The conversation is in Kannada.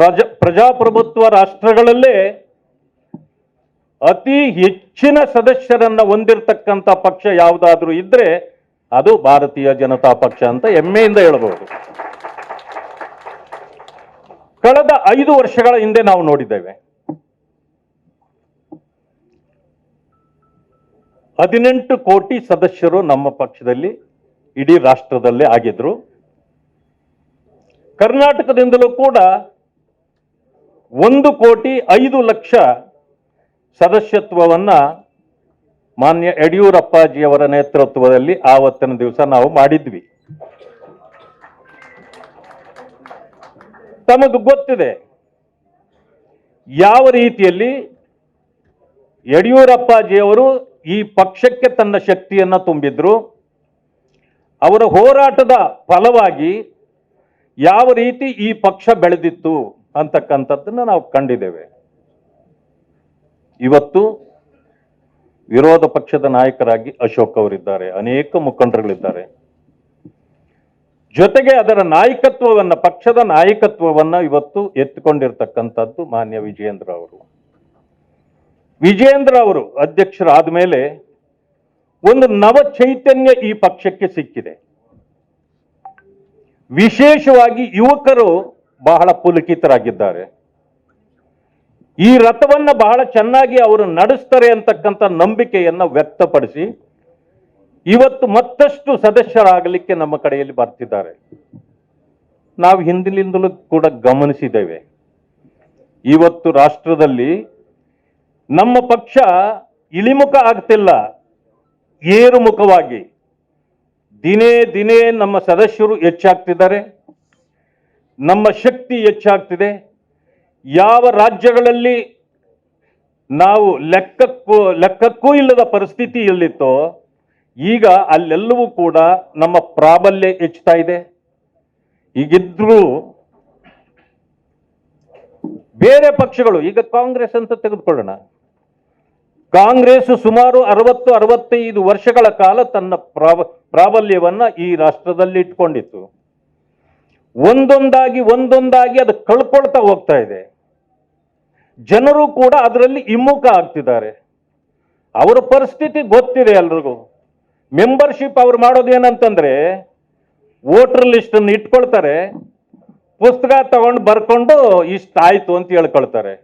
ಪ್ರಜಾ ಪ್ರಜಾಪ್ರಭುತ್ವ ರಾಷ್ಟ್ರಗಳಲ್ಲೇ ಅತಿ ಹೆಚ್ಚಿನ ಸದಸ್ಯರನ್ನ ಹೊಂದಿರತಕ್ಕಂಥ ಪಕ್ಷ ಯಾವುದಾದ್ರೂ ಇದ್ರೆ ಅದು ಭಾರತೀಯ ಜನತಾ ಪಕ್ಷ ಅಂತ ಹೆಮ್ಮೆಯಿಂದ ಹೇಳಬಹುದು ಕಳೆದ ಐದು ವರ್ಷಗಳ ಹಿಂದೆ ನಾವು ನೋಡಿದ್ದೇವೆ. ಹದಿನೆಂಟು ಕೋಟಿ ಸದಸ್ಯರು ನಮ್ಮ ಪಕ್ಷದಲ್ಲಿ ಇಡೀ ರಾಷ್ಟ್ರದಲ್ಲೇ ಆಗಿದ್ರು. ಕರ್ನಾಟಕದಿಂದಲೂ ಕೂಡ ಒಂದು ಕೋಟಿ ಐದು ಲಕ್ಷ ಸದಸ್ಯತ್ವವನ್ನು ಮಾನ್ಯ ಯಡಿಯೂರಪ್ಪಾಜಿಯವರ ನೇತೃತ್ವದಲ್ಲಿ ಆವತ್ತಿನ ದಿವಸ ನಾವು ಮಾಡಿದ್ವಿ. ತಮದು ಗೊತ್ತಿದೆ, ಯಾವ ರೀತಿಯಲ್ಲಿ ಯಡಿಯೂರಪ್ಪಾಜಿಯವರು ಈ ಪಕ್ಷಕ್ಕೆ ತನ್ನ ಶಕ್ತಿಯನ್ನು ತುಂಬಿದ್ರು, ಅವರ ಹೋರಾಟದ ಫಲವಾಗಿ ಯಾವ ರೀತಿ ಈ ಪಕ್ಷ ಬೆಳೆದಿತ್ತು ಅಂತಕ್ಕಂಥದ್ದನ್ನ ನಾವು ಕಂಡಿದ್ದೇವೆ. ಇವತ್ತು ವಿರೋಧ ಪಕ್ಷದ ನಾಯಕರಾಗಿ ಅಶೋಕ್ ಅವರಿದ್ದಾರೆ, ಅನೇಕ ಮುಖಂಡರುಗಳಿದ್ದಾರೆ. ಜೊತೆಗೆ ಅದರ ನಾಯಕತ್ವವನ್ನು, ಪಕ್ಷದ ನಾಯಕತ್ವವನ್ನು ಇವತ್ತು ಎತ್ತಿಕೊಂಡಿರ್ತಕ್ಕಂಥದ್ದು ಮಾನ್ಯ ವಿಜಯೇಂದ್ರ ಅವರು. ವಿಜಯೇಂದ್ರ ಅವರು ಅಧ್ಯಕ್ಷರಾದ ಮೇಲೆ ಒಂದು ನವ ಚೈತನ್ಯ ಈ ಪಕ್ಷಕ್ಕೆ ಸಿಕ್ಕಿದೆ. ವಿಶೇಷವಾಗಿ ಯುವಕರು ಬಹಳ ಪುಲಕಿತರಾಗಿದ್ದಾರೆ. ಈ ರಥವನ್ನು ಬಹಳ ಚೆನ್ನಾಗಿ ಅವರು ನಡೆಸ್ತಾರೆ ಅಂತಕ್ಕಂಥ ನಂಬಿಕೆಯನ್ನ ವ್ಯಕ್ತಪಡಿಸಿ ಇವತ್ತು ಮತ್ತಷ್ಟು ಸದಸ್ಯರಾಗಲಿಕ್ಕೆ ನಮ್ಮ ಕಡೆಯಲ್ಲಿ ಬರ್ತಿದ್ದಾರೆ. ನಾವು ಹಿಂದಿನಿಂದಲೂ ಕೂಡ ಗಮನಿಸಿದ್ದೇವೆ. ಇವತ್ತು ರಾಷ್ಟ್ರದಲ್ಲಿ ನಮ್ಮ ಪಕ್ಷ ಇಳಿಮುಖ ಆಗ್ತಿಲ್ಲ. ಏರುಮುಖವಾಗಿ ದಿನೇ ದಿನೇ ನಮ್ಮ ಸದಸ್ಯರು ಹೆಚ್ಚಾಗ್ತಿದ್ದಾರೆ. ನಮ್ಮ ಶಕ್ತಿ ಹೆಚ್ಚಾಗ್ತಿದೆ. ಯಾವ ರಾಜ್ಯಗಳಲ್ಲಿ ನಾವು ಲೆಕ್ಕಕ್ಕೂ ಲೆಕ್ಕಕ್ಕೂ ಇಲ್ಲದ ಪರಿಸ್ಥಿತಿ ಎಲ್ಲಿತ್ತೋ, ಈಗ ಅಲ್ಲೆಲ್ಲವೂ ಕೂಡ ನಮ್ಮ ಪ್ರಾಬಲ್ಯ ಹೆಚ್ಚುತ್ತಾ ಇದೆ. ಈಗಿದ್ರೂ ಬೇರೆ ಪಕ್ಷಗಳು, ಈಗ ಕಾಂಗ್ರೆಸ್ ಅಂತ ತೆಗೆದುಕೊಳ್ಳೋಣ. ಕಾಂಗ್ರೆಸ್ ಸುಮಾರು ಅರವತ್ತು, ಅರವತ್ತೈದು ವರ್ಷಗಳ ಕಾಲ ತನ್ನ ಪ್ರಾಬ, ಪ್ರಾಬಲ್ಯವನ್ನ ಈ ರಾಷ್ಟ್ರದಲ್ಲಿ ಇಟ್ಕೊಂಡಿತ್ತು ಒಂದೊಂದಾಗಿ ಒಂದೊಂದಾಗಿ ಅದು ಕಳ್ಕೊಳ್ತಾ ಹೋಗ್ತಾ ಇದೆ. ಜನರು ಕೂಡ ಅದರಲ್ಲಿ ಇಮ್ಮುಖ ಆಗ್ತಿದ್ದಾರೆ. ಅವರ ಪರಿಸ್ಥಿತಿ ಗೊತ್ತಿದೆ ಎಲ್ರಿಗೂ. ಮೆಂಬರ್ಶಿಪ್ ಅವ್ರು ಮಾಡೋದೇನಂತಂದ್ರೆ ವೋಟರ್ ಲಿಸ್ಟ್ ಇಟ್ಕೊಳ್ತಾರೆ, ಪುಸ್ತಕ ತಗೊಂಡು ಬರ್ಕೊಂಡು ಇಷ್ಟ ಆಯ್ತು ಅಂತ ಹೇಳ್ಕೊಳ್ತಾರೆ.